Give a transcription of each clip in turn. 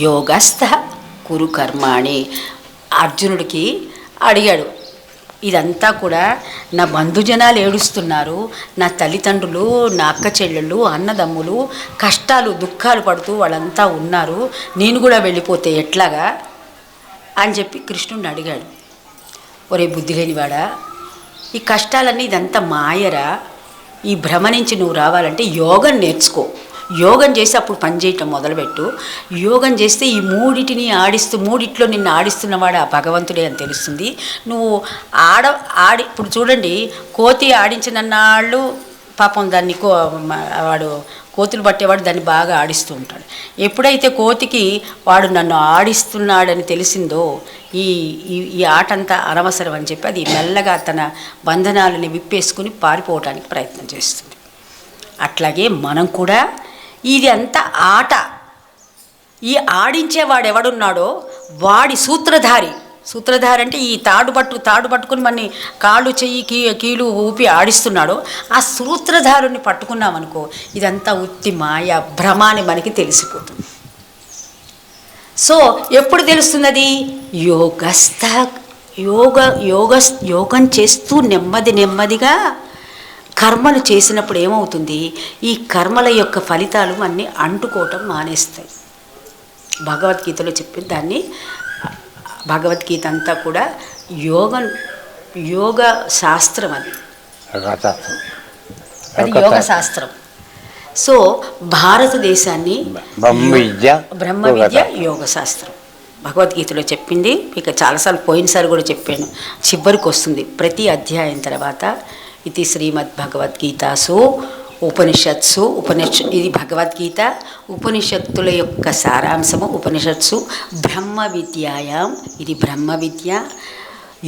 యోగస్థ కురు కర్మాణి. అర్జునుడికి అడిగాడు ఇదంతా కూడా నా బంధుజనాలు ఏడుస్తున్నారు. నా తల్లిదండ్రులు నా అక్క చెల్లెళ్ళు అన్నదమ్ములు కష్టాలు దుఃఖాలు పడుతూ వాళ్ళంతా ఉన్నారు. నేను కూడా వెళ్ళిపోతే ఎట్లాగా? అని చెప్పి కృష్ణుడిని అడిగాడు ఒరే బుద్ధి లేనివాడా ఈ కష్టాలన్నీ ఇదంతా మాయరా? ఈ భ్రమ నుంచి నువ్వు రావాలంటే యోగం నేర్చుకో. యోగం చేసి అప్పుడు పని చేయటం మొదలుపెట్టు. యోగం చేస్తే ఈ మూడిటిని ఆడిస్తూ మూడిట్లో నిన్ను ఆడిస్తున్నవాడు ఆ భగవంతుడే అని తెలుస్తుంది. నువ్వు ఆడ ఆడి ఇప్పుడు చూడండి కోతి ఆడించినన్నాళ్ళు పాపం దాన్ని కో వాడు కోతులు పట్టేవాడు దాన్ని బాగా ఆడిస్తూ ఉంటాడు. ఎప్పుడైతే కోతికి వాడు నన్ను ఆడిస్తున్నాడని తెలిసిందో ఈ ఈ ఈ ఆట అంతా అనవసరం అని చెప్పి అది మెల్లగా తన బంధనాలని విప్పేసుకుని పారిపోవటానికి ప్రయత్నం చేస్తుంది. అట్లాగే మనం కూడా ఇది అంతా ఆట. ఈ ఆడించేవాడు ఎవడున్నాడో వాడి సూత్రధారి. సూత్రధారి అంటే ఈ తాడు పట్టు తాడు పట్టుకుని మన కాళ్ళు చెయ్యి కీ కీలు ఊపి ఆడిస్తున్నాడో ఆ సూత్రధారుని పట్టుకున్నామనుకో ఇదంతా ఉత్తి మాయ భ్రమ అని మనకి తెలిసిపోతుంది. సో ఎప్పుడు తెలుస్తున్నది? యోగస్థ యోగ యోగ యోగం చేస్తూ నెమ్మది నెమ్మదిగా కర్మలు చేసినప్పుడు ఏమవుతుంది? ఈ కర్మల యొక్క ఫలితాలు అన్నీ అంటుకోవటం మానేస్తాయి. భగవద్గీతలో చెప్పి దాన్ని భగవద్గీత అంతా కూడా యోగ యోగ శాస్త్రం అది. అది యోగ శాస్త్రం. సో భారతదేశాన్ని బ్రహ్మ విద్య బ్రహ్మ విద్య యోగ శాస్త్రం. భగవద్గీతలో చెప్పింది ఇక చాలాసార్లు పోయినసారి కూడా చెప్పాను చివరికి వస్తుంది. ప్రతి అధ్యాయం తర్వాత ఇది శ్రీమద్ భగవద్గీతాసు ఉపనిషత్సు ఉపనిష ఇది భగవద్గీత ఉపనిషత్తుల యొక్క సారాంశము ఉపనిషత్సు బ్రహ్మ విద్యాయాం ఇది బ్రహ్మ విద్య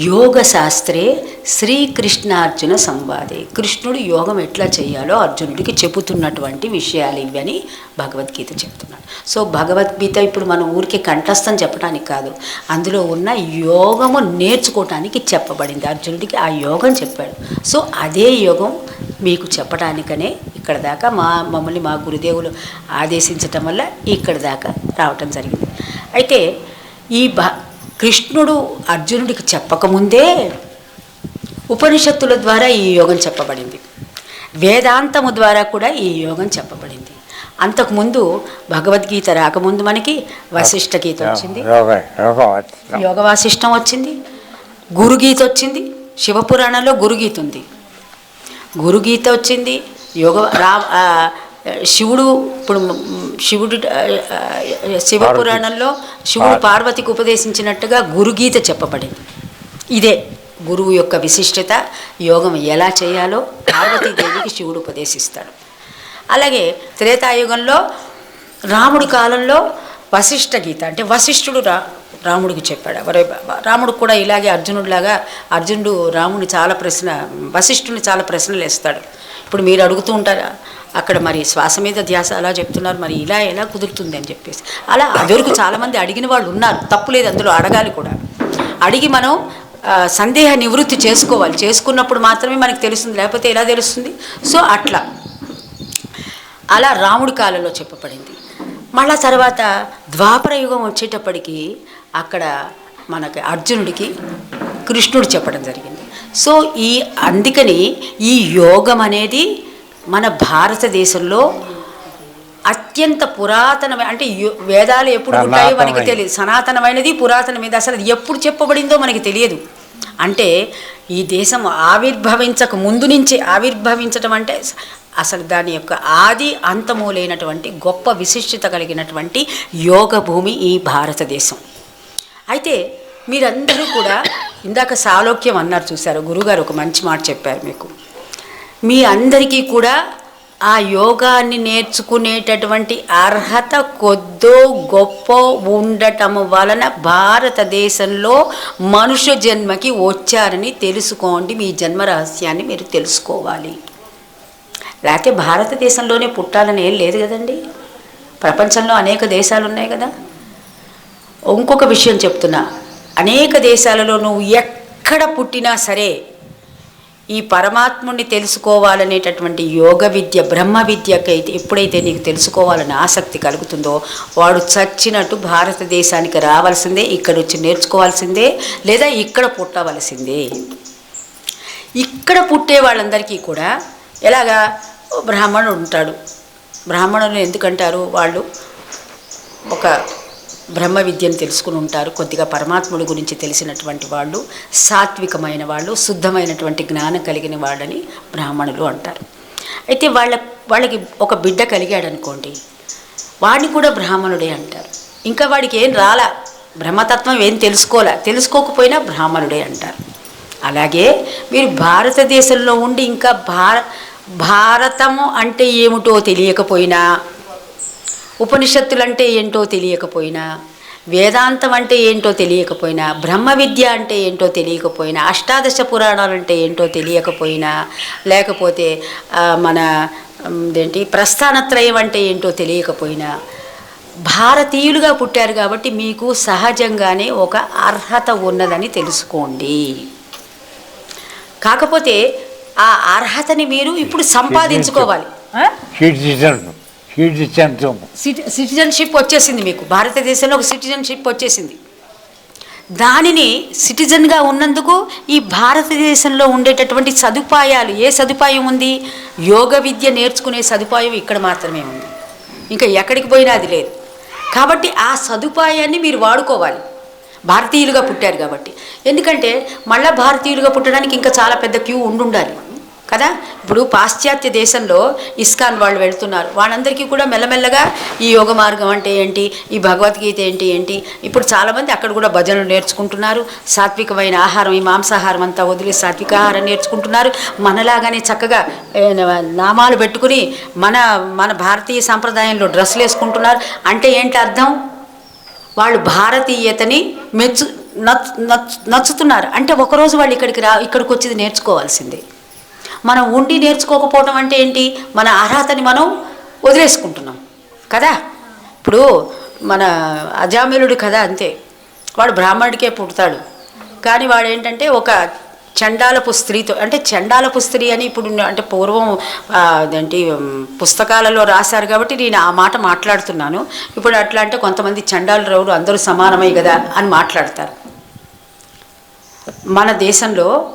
యోగ శాస్త్రే శ్రీకృష్ణార్జున సంవాదే. కృష్ణుడు యోగం ఎట్లా చేయాలో అర్జునుడికి చెబుతున్నటువంటి విషయాలు ఇవని భగవద్గీత చెప్తున్నాడు. సో భగవద్గీత ఇప్పుడు మనం ఊరికే కంఠస్థం చెప్పడానికి కాదు. అందులో ఉన్న యోగము నేర్చుకోవటానికి చెప్పబడింది. అర్జునుడికి ఆ యోగం చెప్పాడు. సో అదే యోగం మీకు చెప్పడానికనే ఇక్కడ దాకా మా మమ్మల్ని మా గురుదేవులు ఆదేశించటం వల్ల ఇక్కడ దాకా రావటం జరిగింది. అయితే ఈ భ కృష్ణుడు అర్జునుడికి చెప్పకముందే ఉపనిషత్తుల ద్వారా ఈ యోగం చెప్పబడింది. వేదాంతము ద్వారా కూడా ఈ యోగం చెప్పబడింది. అంతకుముందు భగవద్గీత రాకముందు మనకి వశిష్ఠ గీత వచ్చింది. యోగ వాసిష్టం వచ్చింది. గురుగీత వచ్చింది. శివపురాణంలో గురుగీత ఉంది. గురుగీత వచ్చింది. యోగ రా శివుడు ఇప్పుడు శివుడు శివపురాణంలో శివుడు పార్వతికి ఉపదేశించినట్టుగా గురుగీత చెప్పబడింది. ఇదే గురువు యొక్క విశిష్టత యోగం ఎలా చేయాలో పార్వతీదేవికి శివుడు ఉపదేశిస్తాడు. అలాగే త్రేతాయుగంలో రాముడి కాలంలో వశిష్ఠ గీత అంటే వశిష్ఠుడు రా రాముడికి చెప్పాడు. ఎవరే రాముడు కూడా ఇలాగే అర్జునుడిలాగా అర్జునుడు రాముని చాలా ప్రశ్న వశిష్ఠుని చాలా ప్రశ్నలు వేస్తాడు. ఇప్పుడు మీరు అడుగుతూ ఉంటారా? అక్కడ మరి శ్వాస మీద ధ్యాస అలా చెప్తున్నారు మరి ఇలా ఎలా కుదురుతుంది అని చెప్పేసి. అలా అదివరకు చాలామంది అడిగిన వాళ్ళు ఉన్నారు తప్పులేదు అందులో అడగాలి కూడా. అడిగి మనం సందేహ నివృత్తి చేసుకోవాలి. చేసుకున్నప్పుడు మాత్రమే మనకు తెలుస్తుంది లేకపోతే ఎలా తెలుస్తుంది? సో అట్లా. అలా రాముడి కాలంలో చెప్పబడింది. మళ్ళా తర్వాత ద్వాపర యుగం వచ్చేటప్పటికి అక్కడ మనకి అర్జునుడికి కృష్ణుడు చెప్పడం జరిగింది. సో ఈ అందుకని ఈ యోగం అనేది మన భారతదేశంలో అత్యంత పురాతనమైన అంటే వేదాలు ఎప్పుడు ఉంటాయో మనకి. తెలియదు. సనాతనమైనది పురాతనమైనది అసలు ఎప్పుడు చెప్పబడిందో మనకి తెలియదు. అంటే ఈ దేశం ఆవిర్భవించక ముందు నుంచి ఆవిర్భవించటం అంటే అసలు దాని యొక్క ఆది అంతము లేనటువంటి గొప్ప విశిష్టత కలిగినటువంటి యోగ భూమి ఈ భారతదేశం. అయితే మీరందరూ కూడా ఇందాక సాలోక్యం అన్నారు చూశారు గురుగారు ఒక మంచి మాట చెప్పారు మీకు. మీ అందరికీ కూడా ఆ యోగాన్ని నేర్చుకునేటటువంటి అర్హత కొద్దో గొప్ప ఉండటం వలన భారతదేశంలో మనుష్య జన్మకి వచ్చారని తెలుసుకోండి మీ జన్మ రహస్యాన్ని మీరు తెలుసుకోవాలి. లేకపోతే భారతదేశంలోనే పుట్టాలని ఏం లేదు కదండి. ప్రపంచంలో అనేక దేశాలు ఉన్నాయి కదా. ఇంకొక విషయం చెప్తున్నా. అనేక దేశాలలో నువ్వు ఎక్కడ పుట్టినా సరే ఈ పరమాత్ముని తెలుసుకోవాలనేటటువంటి యోగ విద్య బ్రహ్మ విద్యకైతే ఎప్పుడైతే నీకు తెలుసుకోవాలని ఆసక్తి కలుగుతుందో వాడు చచ్చినట్టు భారతదేశానికి రావాల్సిందే ఇక్కడ వచ్చి నేర్చుకోవాల్సిందే లేదా ఇక్కడ పుట్టవలసిందే. ఇక్కడ పుట్టే వాళ్ళందరికీ కూడా ఎలాగా బ్రాహ్మణుడు ఉంటాడు. బ్రాహ్మణులు ఎందుకంటారు వాళ్ళు? ఒక బ్రహ్మ విద్యను తెలుసుకుని ఉంటారు. కొద్దిగా పరమాత్ముడి గురించి తెలిసినటువంటి వాళ్ళు సాత్వికమైన వాళ్ళు శుద్ధమైనటువంటి జ్ఞానం కలిగిన వాళ్ళని బ్రాహ్మణులు అంటారు. అయితే వాళ్ళ వాళ్ళకి ఒక బిడ్డ కలిగాడు అనుకోండి వాడిని కూడా బ్రాహ్మణుడే అంటారు. ఇంకా వాడికి ఏం రాలా? బ్రహ్మతత్వం ఏం తెలుసుకోలే? తెలుసుకోకపోయినా బ్రాహ్మణుడే అంటారు. అలాగే మీరు భారతదేశంలో ఉండి ఇంకా భార భారతము అంటే ఏమిటో తెలియకపోయినా ఉపనిషత్తులు అంటే ఏంటో తెలియకపోయినా వేదాంతం అంటే ఏంటో తెలియకపోయినా బ్రహ్మ విద్య అంటే ఏంటో తెలియకపోయినా అష్టాదశ పురాణాలు అంటే ఏంటో తెలియకపోయినా లేకపోతే మన ఏంటి ప్రస్థానత్రయం అంటే ఏంటో తెలియకపోయినా భారతీయులుగా పుట్టారు కాబట్టి మీకు సహజంగానే ఒక అర్హత ఉన్నదని తెలుసుకోండి. కాకపోతే ఆ అర్హతని మీరు ఇప్పుడు సంపాదించుకోవాలి. సిటిజన్షిప్ వచ్చేసింది మీకు. భారతదేశంలో ఒక సిటిజన్షిప్ వచ్చేసింది. దానిని సిటిజన్గా ఉన్నందుకు ఈ భారతదేశంలో ఉండేటటువంటి సదుపాయాలు ఏ సదుపాయం ఉంది? యోగ విద్య నేర్చుకునే సదుపాయం ఇక్కడ మాత్రమే ఉంది. ఇంకా ఎక్కడికి పోయినా అది లేదు. కాబట్టి ఆ సదుపాయాన్ని మీరు వాడుకోవాలి. భారతీయులుగా పుట్టారు కాబట్టి. ఎందుకంటే మళ్ళా భారతీయులుగా పుట్టడానికి ఇంకా చాలా పెద్ద క్యూ ఉండుండాలి. కదా? ఇప్పుడు పాశ్చాత్య దేశంలో ఇస్కాన్ వాళ్ళు వెళ్తున్నారు. వాళ్ళందరికీ కూడా మెల్లమెల్లగా ఈ యోగ మార్గం అంటే ఏంటి? ఈ భగవద్గీత ఏంటి? ఏంటి? ఇప్పుడు చాలామంది అక్కడ కూడా భజనలు నేర్చుకుంటున్నారు. సాత్వికమైన ఆహారం ఈ మాంసాహారం అంతా వదిలి సాత్విక ఆహారం నేర్చుకుంటున్నారు. మనలాగానే చక్కగా నామాలు పెట్టుకుని మన మన భారతీయ సాంప్రదాయంలో డ్రెస్సులు వేసుకుంటున్నారు. అంటే ఏంటి అర్థం? వాళ్ళు భారతీయతని మెచ్చు నచ్చు నచ్చుతున్నారు. అంటే ఒకరోజు వాళ్ళు ఇక్కడికి రా ఇక్కడికి వచ్చేది నేర్చుకోవాల్సిందే. మనం ఉండి నేర్చుకోకపోవడం అంటే ఏంటి? మన అర్హతని మనం వదిలేసుకుంటున్నాం. కదా? ఇప్పుడు మన అజామిలుడు కదా అంతే. వాడు బ్రాహ్మణుడికే పుడతాడు. కానీ వాడు ఏంటంటే ఒక చండాలపు స్త్రీతో అంటే చండాలపు స్త్రీ అని ఇప్పుడు అంటే పూర్వం అదేంటి పుస్తకాలలో రాశారు కాబట్టి నేను ఆ మాట మాట్లాడుతున్నాను. ఇప్పుడు అట్లా అంటే కొంతమంది చండాలు రౌడు అందరూ సమానమే కదా అని మాట్లాడతారు. మన దేశంలో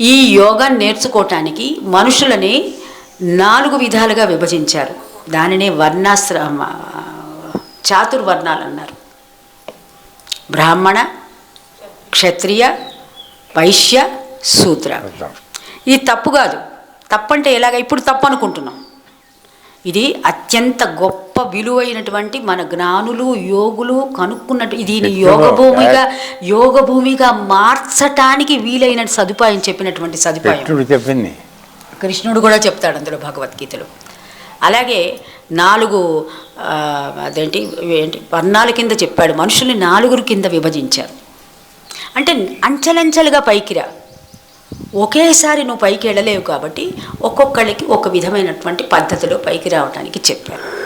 ఈ యోగా నేర్చుకోవటానికి మనుషులని నాలుగు విధాలుగా విభజించారు. దానినే వర్ణాశ్రమ చాతుర్వర్ణాలు అన్నారు బ్రాహ్మణ క్షత్రియ వైశ్య శూద్ర. ఇది తప్పు కాదు. తప్పంటే ఎలాగ? ఇప్పుడు తప్పు అనుకుంటున్నాం. ఇది అత్యంత గొప్ప విలువైనటువంటి మన జ్ఞానులు యోగులు కనుక్కున్నట్టు ఇది యోగ భూమిగా యోగ భూమిగా మార్చటానికి వీలైన సదుపాయం చెప్పినటువంటి సదుపాయం. చెప్పింది. కృష్ణుడు కూడా చెప్తాడు అందులో భగవద్గీతలో. అలాగే నాలుగు అదేంటి ఏంటి వర్ణాల కింద చెప్పాడు. మనుషుల్ని నాలుగురు కింద విభజించారు. అంటే అంచెలంచెలుగా పైకి రా. ఒకేసారి నువ్వు పైకి వెళ్ళలేవు కాబట్టి ఒక్కొక్కళ్ళకి ఒక విధమైనటువంటి పద్ధతిలో పైకి రావడానికి చెప్పారు.